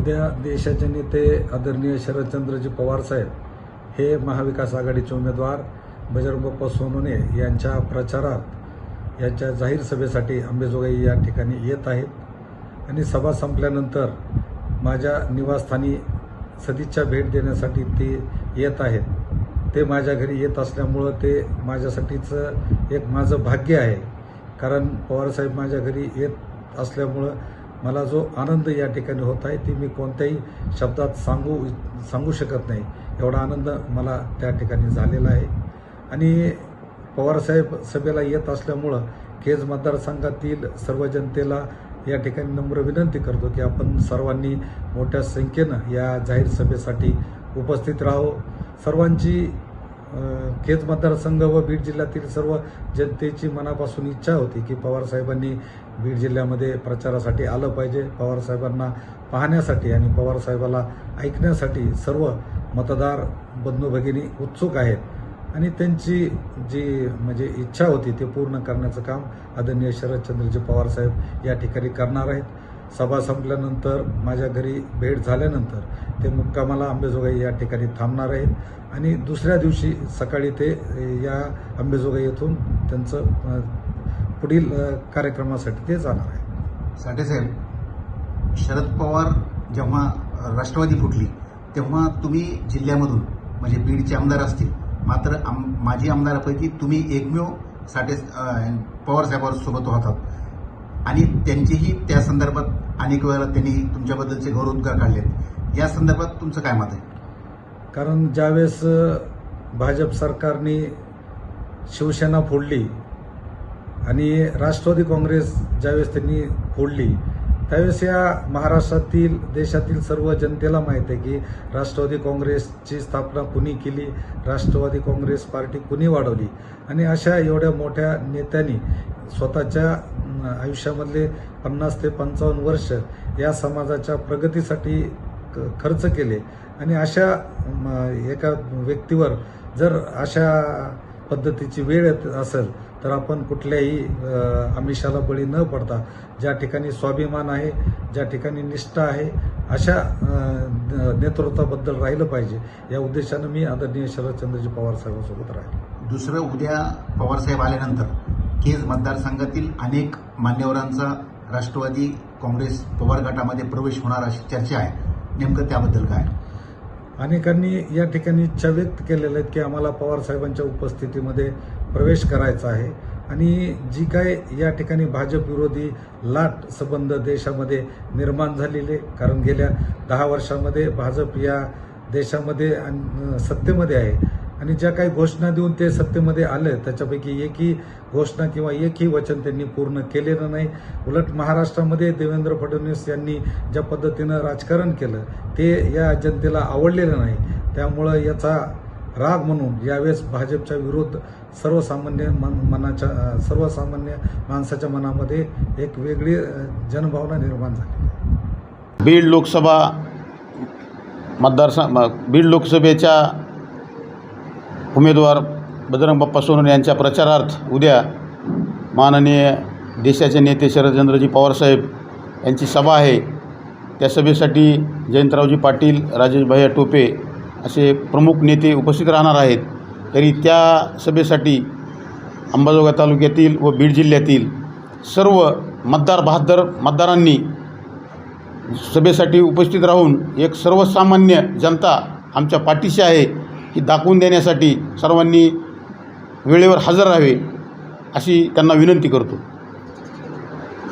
उद्या देशाचे नेते आदरणीय शरदचंद्रजी पवार साहेब हे महाविकास आघाडीचे उमेदवार बजरंग बाप्पा सोनोने यांच्या प्रचारात यांच्या जाहीर सभेसाठी अंबेजोगाई या ठिकाणी येत आहेत. आणि सभा संपल्यानंतर माझ्या निवासस्थानी सदिच्छा भेट देण्यासाठी ते येत आहेत. ते माझ्या घरी येत असल्यामुळं ते माझ्यासाठीचं एक माझं भाग्य आहे. कारण पवारसाहेब माझ्या घरी येत असल्यामुळं मला जो आनंद या ठिकाणी होत आहे ती मी कोणत्याही शब्दात सांगू सांगू शकत नाही. एवढा आनंद मला त्या ठिकाणी झालेला आहे. आणि पवारसाहेब सभेला येत असल्यामुळं केज मतदारसंघातील सर्व जनतेला या ठिकाणी नम्र विनंती करतो की आपण सर्वांनी मोठ्या संख्येनं या जाहीर सभेसाठी उपस्थित राहो. सर्वांची केज मतदारसंघ व बीड जिल्ह्यातील सर्व जनतेची मनापासून इच्छा होती की पवारसाहेबांनी बीड जिल्ह्यामध्ये प्रचारासाठी आलं पाहिजे. पवारसाहेबांना पाहण्यासाठी आणि पवारसाहेबाला ऐकण्यासाठी सर्व मतदार बंधू भगिनी उत्सुक आहेत. आणि त्यांची जी म्हणजे इच्छा होती ते पूर्ण करण्याचं काम आदरणीय शरदचंद्रजी पवारसाहेब या ठिकाणी करणार आहेत. सभा संपल्यानंतर माझ्या घरी भेट झाल्यानंतर ते मुक्कामाला आंबेजोगाई या ठिकाणी थांबणार आहेत. आणि दुसऱ्या दिवशी सकाळी ते या आंबेजोगाई येथून त्यांचं पुढील कार्यक्रमासाठी ते जाणार आहे साठेसाहेब शरद पवार जेव्हा राष्ट्रवादी फुटली तेव्हा तुम्ही जिल्ह्यामधून म्हणजे बीडचे आमदार असतील मात्र आम माजी आमदारापैकी तुम्ही एकमेव साठे पवार साहेबांसोबत होतात. आणि त्यांचीही त्या संदर्भात अनेक वेळेला त्यांनी तुमच्याबद्दलचे गौरवोद्गार काढलेत. या संदर्भात तुमचं काय मत आहे? कारण ज्यावेळेस भाजप सरकारने शिवसेना फोडली आणि राष्ट्रवादी काँग्रेस ज्यावेळेस त्यांनी फोडली त्यावेळेस या महाराष्ट्रातील देशातील सर्व जनतेला माहीत आहे की राष्ट्रवादी काँग्रेसची स्थापना कुणी केली राष्ट्रवादी काँग्रेस पार्टी कुणी वाढवली? आणि अशा एवढ्या मोठ्या नेत्यांनी स्वतःच्या आयुष्यामधले पन्नास ते पंचावन्न वर्ष या समाजाच्या प्रगतीसाठी खर्च केले. आणि अशा एका व्यक्तीवर जर अशा पद्धतीची वेळ येत असेल तर आपण कुठल्याही आमिषाला बळी न पडता ज्या ठिकाणी स्वाभिमान आहे ज्या ठिकाणी निष्ठा आहे अशा नेतृत्वाबद्दल राहिलं पाहिजे. या उद्देशानं मी आदरणीय शरदचंद्रजी पवार साहेबांसोबत राहील. दुसरं उद्या पवारसाहेब आल्यानंतर केज मतदारसंघातील अनेक मान्यवरांचा राष्ट्रवादी काँग्रेस पवार गटामध्ये प्रवेश होणार अशी चर्चा आहे. नेमकं त्याबद्दल काय? अनेकांनी या ठिकाणी इच्छा व्यक्त केलेल्या आहेत की आम्हाला पवार साहेबांच्या उपस्थितीमध्ये प्रवेश करायचा आहे. आणि जी काय या ठिकाणी भाजप विरोधी लाट संबंध देशामध्ये निर्माण झालेले कारण गेल्या दहा वर्षामध्ये भाजप या देशामध्ये सत्तेमध्ये आहे. आणि ज्या काही घोषणा देऊन ते सत्तेमध्ये आले त्याच्यापैकी एकही घोषणा किंवा एकही वचन त्यांनी पूर्ण केलेलं नाही. उलट महाराष्ट्रामध्ये देवेंद्र फडणवीस यांनी ज्या पद्धतीनं राजकारण केलं ते या जनतेला आवडलेलं नाही. त्यामुळं याचा राग म्हणून यावेळेस भाजपच्या विरुद्ध सर्वसामान्य मन मनाच्या सर्वसामान्य माणसाच्या मनामध्ये एक वेगळी जनभावना निर्माण झाली. बीड लोकसभा मतदारसंघ बीड लोकसभेच्या उमेदवार बजरंग बाप्पा सोनवणे यांच्या प्रचारार्थ उद्या माननीय देशाचे नेते शरदचंद्रजी पवारसाहेब यांची सभा आहे. त्या सभेसाठी जयंतरावजी पाटील राजेश भैया टोपे असे प्रमुख नेते उपस्थित राहणार आहेत. तरी त्या सभेसाठी अंबाजोगाई तालुक्यातील व बीड जिल्ह्यातील सर्व मतदार बहादर मतदारांनी सभेसाठी उपस्थित राहून एक सर्वसामान्य जनता आमच्या पाठीशी आहे. ही दाखवून देण्यासाठी सर्वांनी वेळेवर हजर राहावे अशी त्यांना विनंती करतो.